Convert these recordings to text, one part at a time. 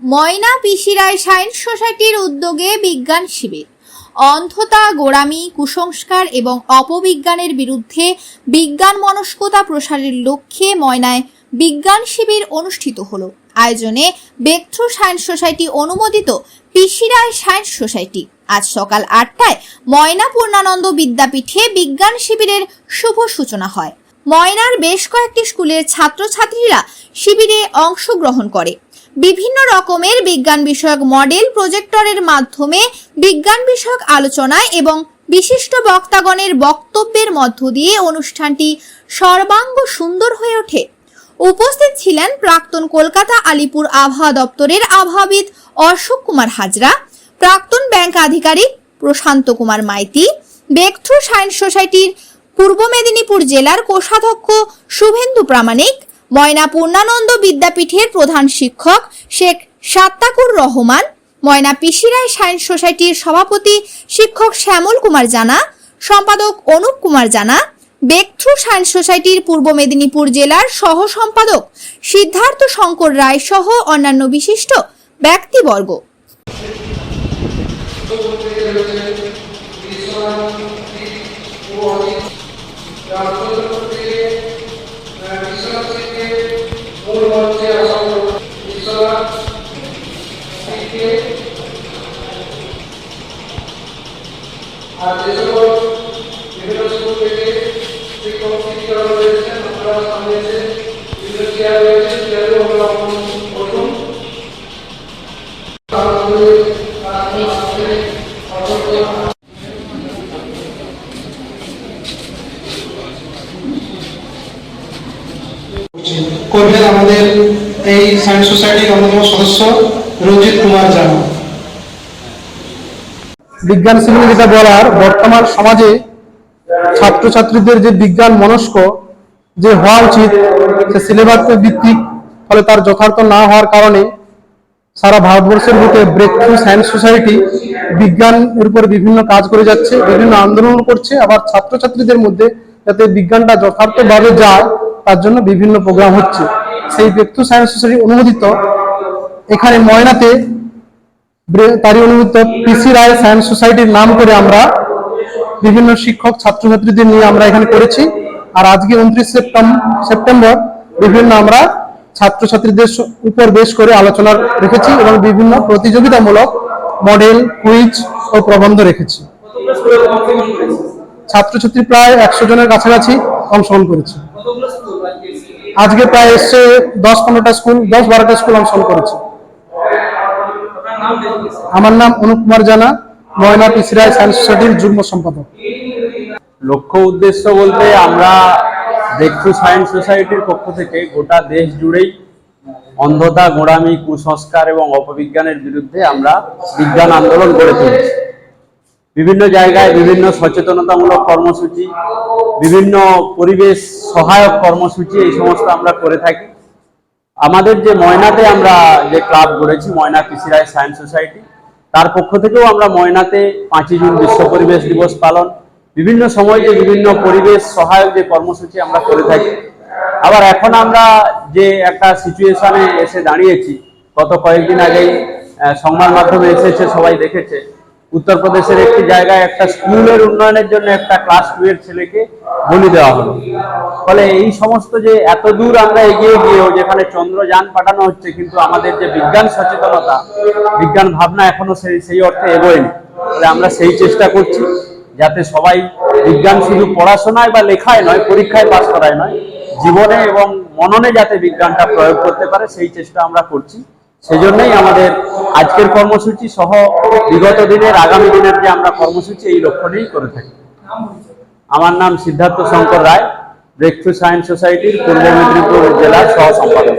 ময়না পিসি রায় science সোসাইটির উদ্যোগে বিজ্ঞান শিবির। অন্ধতা, গোড়ামি, কুসংস্কার এবং অপবিজ্ঞানের বিরুদ্ধে বিজ্ঞান মনস্কতা প্রসারের লক্ষ্যে ময়নায় বিজ্ঞান শিবির অনুষ্ঠিত হলো। আয়োজনে বেকথ্রু সায়েন্স সোসাইটি অনুমোদিত পিসি রায় সায়েন্স সোসাইটি। আজ সকাল আটটায় ময়না পূর্ণানন্দ বিদ্যাপীঠে বিজ্ঞান শিবিরের শুভ সূচনা হয়। ময়নার বেশ কয়েকটি স্কুলের ছাত্রছাত্রীরা শিবিরে অংশগ্রহণ করে। বিভিন্ন রকমের বিজ্ঞান বিষয়ক মডেল প্রজেক্টরের মাধ্যমে বিজ্ঞান বিষয়ক আলোচনায় এবং বিশিষ্ট বক্তাগণের বক্তব্যের মধ্য দিয়ে অনুষ্ঠানটি সর্বাঙ্গ সুন্দর হয়ে ওঠে। উপস্থিত ছিলেন প্রাক্তন কলকাতা আলিপুর আবহাওয়া দপ্তরের আবহাওয়াবিদ অশোক কুমার হাজরা, প্রাক্তন ব্যাংক আধিকারিক প্রশান্ত কুমার মাইতি বেকথ্রু সায়েন্স সোসাইটির পূর্ব মেদিনীপুর জেলার কোষাধ্যক্ষ শুভেন্দু প্রামাণিক ময়না পূর্ণানন্দ বিদ্যাপীঠের প্রধান শিক্ষক শেখ সাত্তাকুর রহমান, ময়না পিসিরায় সায়েন্স সোসাইটির সভাপতি শিক্ষক শ্যামল কুমার জানা, সম্পাদক অনুপ কুমার জানা বেকথ্রু সায়েন্স সোসাইটির পূর্ব মেদিনীপুর জেলার সহ সম্পাদক সিদ্ধার্থ শঙ্কর রায় সহ অন্যান্য বিশিষ্ট ব্যক্তিবর্গ। আর করবেন আমাদের এই সায়েন্স সোসাইটির অন্যতম সদস্য রঞ্জিত কুমার জানা বিজ্ঞান শিবিরে যেটা বলার বর্তমান সমাজে ছাত্রছাত্রীদের যে বিজ্ঞান মনস্ক যে হওয়া উচিত, সে সিলেবাস ভিত্তিক ফলে তার যথার্থ না হওয়ার কারণে সারা ভারতবর্ষের বুকে ব্রেক থ্রু সায়েন্স সোসাইটি বিজ্ঞানের উপর বিভিন্ন কাজ করে যাচ্ছে, বিভিন্ন আন্দোলন করছে। আবার ছাত্রছাত্রীদের মধ্যে যাতে বিজ্ঞানটা যথার্থভাবে যায়, তার জন্য বিভিন্ন প্রোগ্রাম হচ্ছে। সেই ব্রেক থ্রু সায়েন্স সোসাইটি অনুমোদিত এখানে ময়নাতে তারই অনুমোদিত পিসি রায় সায়েন্স সোসাইটির নাম করে আমরা বিভিন্ন শিক্ষক ছাত্রছাত্রীদের নিয়ে আমরা এখানে করেছি। আর আজকে উনত্রিশ সেপ্টেম্বর বিভিন্ন আমরা ছাত্রছাত্রীদের উপর বেশ করে আলোচনা রেখেছি এবং বিভিন্ন প্রতিযোগিতামূলক মডেল, কুইজ ও প্রবন্ধ রেখেছি। ছাত্রছাত্রী প্রায় একশো জনের কাছাকাছি অংশগ্রহণ করেছে। আজকে প্রায় এসছে দশ পনেরোটা স্কুল, দশ বারোটা স্কুল অংশগ্রহণ করেছে। আমার নাম অনুপ কুমার জানা। ময়না পিসিরায় সায়েন্স সোসাইটির যুগ্ম সম্পাদক। লক্ষ্য উদ্দেশ্য বলতে আমরা দেখছু সায়েন্স সোসাইটির পক্ষ থেকে গোটা দেশ জুড়েই অন্ধতা, গোড়ামি, কুসংস্কার এবং অপবিজ্ঞানের বিরুদ্ধে আমরা বিজ্ঞান আন্দোলন গড়ে তুলছি। বিভিন্ন জায়গায় বিভিন্ন সচেতনতামূলক কর্মসূচি, বিভিন্ন পরিবেশ সহায়ক কর্মসূচি এই সমস্ত আমরা করে থাকি। আমাদের যে ময়নাতে আমরা যে ক্লাব গড়েছি ময়না কৃষিরায় সায়েন্স সোসাইটি তার পক্ষ থেকেও আমরা ময়নাতে পাঁচই জুন বিশ্ব পরিবেশ দিবস পালন, বিভিন্ন সময় যে বিভিন্ন পরিবেশ সহায়ক যে কর্মসূচি আমরা করে থাকি। আবার এখন আমরা যে একটা সিচুয়েশনে এসে দাঁড়িয়েছি, গত কয়েকদিন আগেই সংবাদ মাধ্যমে এসেছে, সবাই দেখেছে। উত্তরপ্রদেশের একটি জায়গায় একটা স্কুলের উন্নয়নের জন্য একটা ক্লাস টু এর ছেলেকে বলি দেওয়া হলো। ফলে এই সমস্ত যে এত দূর আমরা এগিয়ে গিয়েও যেখানে চন্দ্রযান পাঠানো হচ্ছে, কিন্তু আমাদের যে বিজ্ঞান সচেতনতা, বিজ্ঞান ভাবনা এখনও সেই সেই অর্থে এগোয়নি। তাহলে আমরা সেই চেষ্টা করছি যাতে সবাই বিজ্ঞান শুধু পড়াশোনায় বা লেখায় নয়, পরীক্ষায় পাশ করায় নয়, জীবনে এবং মননে যাতে বিজ্ঞানটা প্রয়োগ করতে পারে, সেই চেষ্টা আমরা করছি। সেই জন্যই আমাদের আজকের কর্মসূচি সহ বিগত দিনের, আগামী দিনের যে আমরা কর্মসূচি, এই লক্ষ্য নিয়েই করে থাকি। আমার নাম সিদ্ধার্থ শঙ্কর রায়, ব্রেকথ্রু সায়েন্স সোসাইটির পূর্ব মেদিনীপুর জেলার সহ সম্পাদক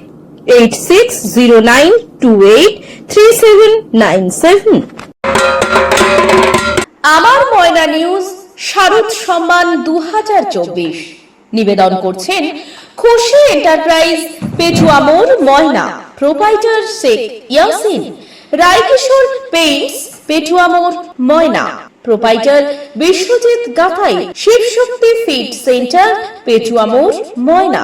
eight six zero nine two eight three seven nine seven আমার ময়না নিউজ, শারদ সম্মান দু হাজার চব্বিশ। নিবেদন করছেন খুশি এন্টারপ্রাইজ পেটুয়া মোড় ময়না, প্রোপাইটার শেখ ইয়াসিন, রায়কিশোর পেইন্টস পেটুয়া মোড় Moyna, proprietor Biswajit Gathai, Shivshakti feed centre Petua মোড় Moyna.